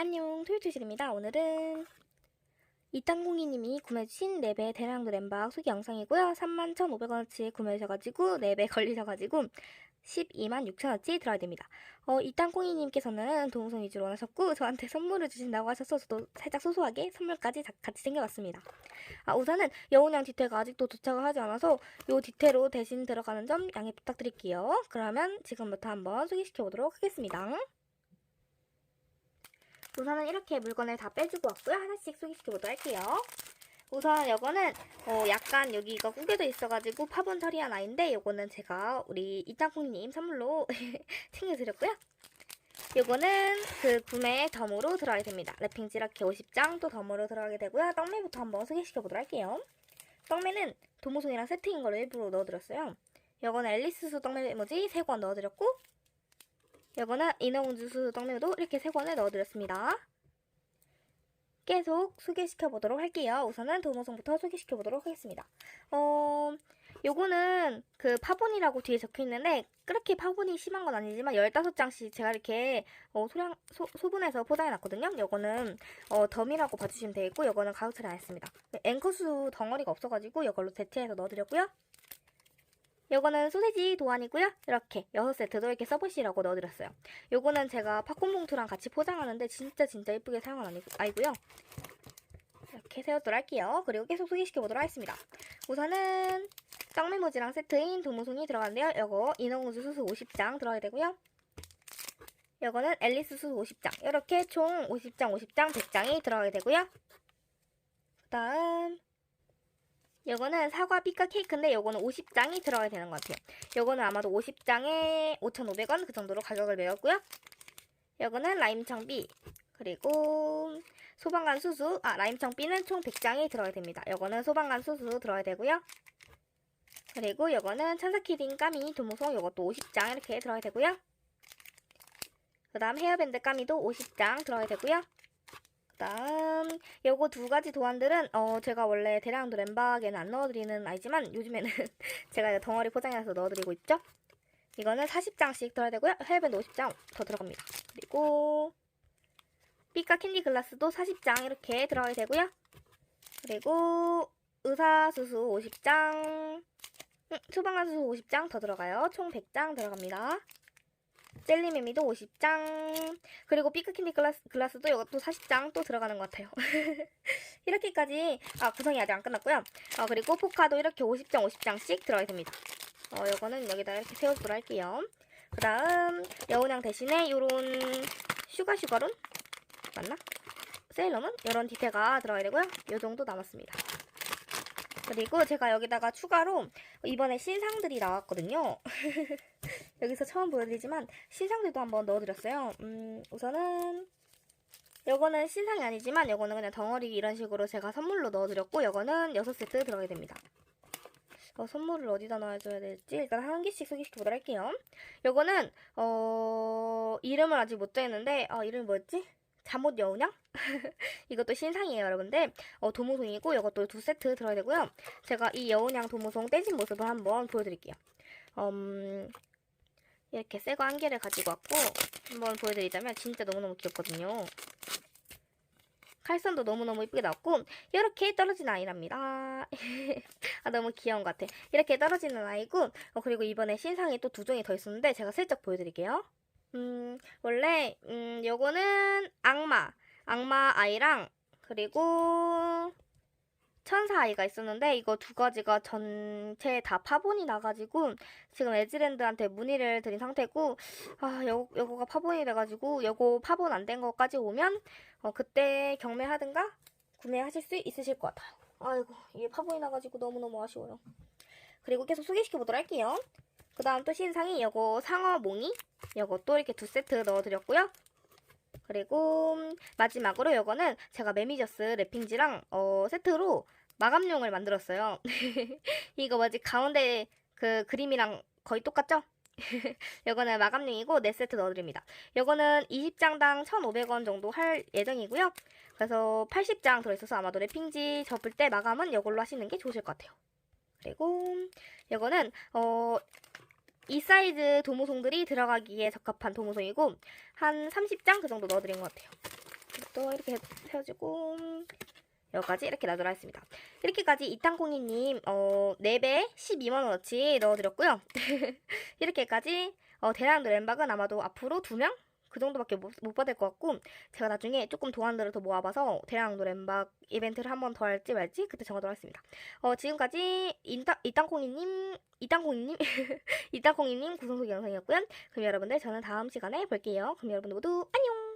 안녕 토요투실입니다. 오늘은 이땅공이님이 구매해주신 4배 대량도 램박 소개 영상이고요. 31,500원어치 구매하셔가지고 4배 걸리셔가지고 12만 6천원어치 들어야 됩니다. 어, 이땅공이님께서는 동송 위주로 원하셨고 저한테 선물을 주신다고 하셔서 저도 살짝 소소하게 선물까지 다- 같이 챙겨봤습니다. 아, 우선은 여운양 디테가 아직도 도착을 하지 않아서 요 디테로 대신 들어가는 점 양해 부탁드릴게요. 그러면 지금부터 한번 소개시켜 보도록 하겠습니다. 우선은 이렇게 물건을 다 빼주고 왔고요. 하나씩 소개시켜보도록 할게요. 우선 이거는 어 약간 여기가 구겨져 있어가지고 파본 처리한 아이인데 이거는 제가 우리 이땅콩님 선물로 챙겨드렸고요. 요거는 그 구매 덤으로 들어가게 됩니다. 랩핑 지라키 50장 또 덤으로 들어가게 되고요. 떡매부터 한번 소개시켜보도록 할게요. 떡매는 도모송이랑 세트인 걸 일부러 넣어드렸어요. 요거는 앨리스 수 떡매 메모지 3권 넣어드렸고 이거는 인어공주수 떡매도 이렇게 세 권을 넣어드렸습니다. 계속 소개시켜 보도록 할게요. 우선은 도모성부터 소개시켜 보도록 하겠습니다. 어, 요거는 그 파본이라고 뒤에 적혀 있는데 그렇게 파본이 심한 건 아니지만 15장씩 제가 이렇게 어, 소량, 소, 소분해서 포장해 놨거든요. 요거는 어, 덤이라고 봐주시면 되겠고 요거는 처리 안 했습니다. 앵커수 덩어리가 없어가지고 이걸로 대체해서 넣어드렸고요. 요거는 소세지 도안이고요. 이렇게 6세트 도 이렇게 서브시라고 넣어드렸어요. 요거는 제가 팝콘 봉투랑 같이 포장하는데 진짜 진짜 예쁘게 사용한 아이고요. 이렇게 세워두도록 할게요. 그리고 계속 소개시켜보도록 하겠습니다. 우선은 떡메모지랑 세트인 도무송이 들어가는데요. 요거 인어공주 수수 50장 들어가야 되고요. 요거는 앨리스 수수 50장. 이렇게 총 50장, 50장, 100장이 들어가게 되고요. 그 다음 요거는 사과 삐까 케이크인데 요거는 50장이 들어가야 되는 것 같아요. 요거는 아마도 50장에 5,500원 그 정도로 가격을 매겼고요. 요거는 라임 청비 그리고 소방관 수수 아 라임 청비는 총 100장이 들어가야 됩니다. 요거는 소방관 수수 들어가야 되고요. 그리고 요거는 천사키딩 까미 도무송 요것도 50장 이렇게 들어가야 되고요. 그 다음 헤어밴드 까미도 50장 들어가야 되고요. 그다음 요거 두 가지 도안들은 어 제가 원래 대량도 램박에는 안 넣어드리는 아이지만 요즘에는 제가 덩어리 포장해서 넣어드리고 있죠. 이거는 40장씩 들어야 되고요. 헤어밴드 50장 더 들어갑니다. 그리고 삐까 캔디 글라스도 40장 이렇게 들어가야 되고요. 그리고 의사수수 50장 음, 소방관수수 50장 더 들어가요. 총 100장 들어갑니다. 젤리매미도 50장 그리고 삐크캔디 글라스, 글라스도 이것도 40장 또 들어가는 것 같아요. 이렇게까지 아 구성이 아직 안 끝났고요. 어, 그리고 포카도 이렇게 50장 50장씩 들어가야 됩니다. 어, 요거는 여기다 이렇게 세워두도록 할게요. 그 다음 여운양 대신에 요런 슈가 슈가론 맞나? 세일러문 이런 디테가 들어가야 되고요. 요 정도 남았습니다. 그리고 제가 여기다가 추가로 이번에 신상들이 나왔거든요. 여기서 처음 보여드리지만 신상들도 한번 넣어드렸어요. 음, 우선은 요거는 신상이 아니지만 요거는 그냥 덩어리 이런 식으로 제가 선물로 넣어드렸고 요거는 6세트 들어가게 됩니다. 어, 선물을 어디다 넣어줘야 될지 일단 한 개씩 소개시켜보도록 할게요. 요거는 어, 이름을 아직 못 정했는데 어, 이름이 뭐였지? 잠옷 여운양? 이것도 신상이에요 여러분들 어, 도무송이고 이것도 두 세트 들어야 되고요 제가 이 여운양 도무송 떼진 모습을 한번 보여드릴게요 음, 이렇게 새거 한 개를 가지고 왔고 한번 보여드리자면 진짜 너무너무 귀엽거든요. 칼선도 너무너무 이쁘게 나왔고 이렇게 떨어진 아이랍니다. 아 너무 귀여운 것 같아. 이렇게 떨어지는 아이고 어, 그리고 이번에 신상이 또 두 종이 더 있었는데 제가 슬쩍 보여드릴게요. 음 원래 음 요거는 악마 악마 아이랑 그리고 천사 아이가 있었는데 이거 두 가지가 전체 다 파본이 나가지고 지금 에즈랜드한테 문의를 드린 상태고 아 요, 요거가 파본이 돼가지고 요거 파본 안된 거까지 오면 어, 그때 경매하든가 구매하실 수 있으실 것 같아요. 아이고 이게 파본이 나가지고 너무너무 아쉬워요. 그리고 계속 소개시켜 보도록 할게요. 그 다음 또 신상이 요거 상어 몽이 요거 또 이렇게 두 세트 넣어드렸고요. 그리고 마지막으로 요거는 제가 매미저스 랩핑지랑 어, 세트로 마감용을 만들었어요. 이거 뭐지? 가운데 그 그림이랑 거의 똑같죠? 요거는 마감용이고 4세트 넣어드립니다. 요거는 20장당 1,500원 정도 할 예정이고요. 그래서 80장 들어있어서 아마도 랩핑지 접을 때 마감은 이걸로 하시는 게 좋으실 것 같아요. 그리고 요거는 어, 이 사이즈 도무송들이 들어가기에 적합한 도무송이고 한 30장 그 정도 넣어드린 것 같아요. 여기부터 이렇게 세워주고 여기까지 이렇게 놔두라 했습니다. 이렇게까지 이땅콩이님 어 4배 12만원어치 넣어드렸고요. 이렇게까지 어, 대량도 램박은 아마도 앞으로 2명? 그 정도밖에 못, 못 받을 것 같고 제가 나중에 조금 도안들을 더 모아봐서 대량도 램박 이벤트를 한 번 더 할지 말지 그때 정하도록 하겠습니다. 어, 지금까지 이땅콩이님 이땅콩이님 이땅콩이님 구성소개 영상이었고요. 그럼 여러분들 저는 다음 시간에 볼게요. 그럼 여러분들 모두 안녕